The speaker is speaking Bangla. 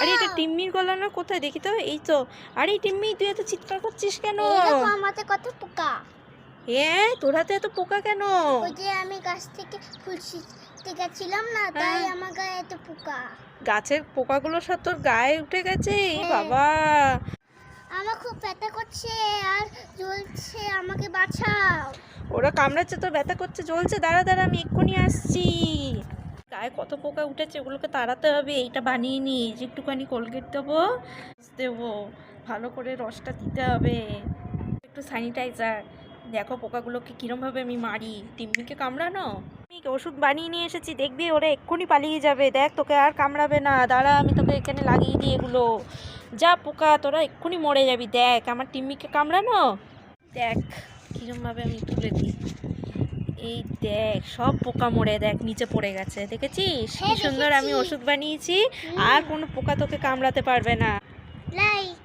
আরে এটা টিম্মির গলা না? কোথায়? দেখি তো। এই তো। আরে টিম্মি তুই এত চিৎকার করছিস কেন? আমাতে কত পোকা। হ্যাঁ তোর হাতে এত পোকা কেন? ওই যে আমি গাছ থেকে ফুল ছিঁড়তে গেছিলাম না তাই হ্যাঁ। আমার গায়ে এত পোকা। গাছের পোকাগুলো সব তোর গায়ে উঠে গেছে? হ্যাঁ। বাবা। আমার খুব ব্যথা করছে আর জ্বলছে আমাকে বাঁচাও। ওরা কামড়াচ্ছে তো ব্যথা করছে জ্বলছে। দাঁড়া দাঁড়া আমি এক্ষুনি আসছি। গায়ে কত পোকা উঠেছে ওগুলোকে তাড়াতে হবে, এইটা বানিয়ে নি যে একটুখানি কোলগেট দেবো দেবো, ভালো করে রসটা দিতে হবে। একটু স্যানিটাইজার দেখো পোকাগুলোকে কীরমভাবে আমি মারি টিম্মিকে কামড়ানো? ওষুধ বানিয়ে নিয়ে এসেছি, দেখবি ওরা এক্ষুনি পালিয়ে যাবে, দেখ তোকে আর কামড়াবে না, দাঁড়া আমি তোকে এখানে লাগিয়ে দিই এগুলো। যা পোকা, তোরা এক্ষুনি মরে যাবি, দেখ আমার টিম্মিকে কামড়ানো? দেখ কীরমভাবে আমি তুলে দিই। এই দেখ সব পোকা মরে দেখ নিচে পড়ে গেছে দেখেছিস? কি হ্যাঁ, সুন্দর আমি ওষুধ বানিয়েছি আর কোনো পোকা তোকে কামড়াতে পারবে না। লাইক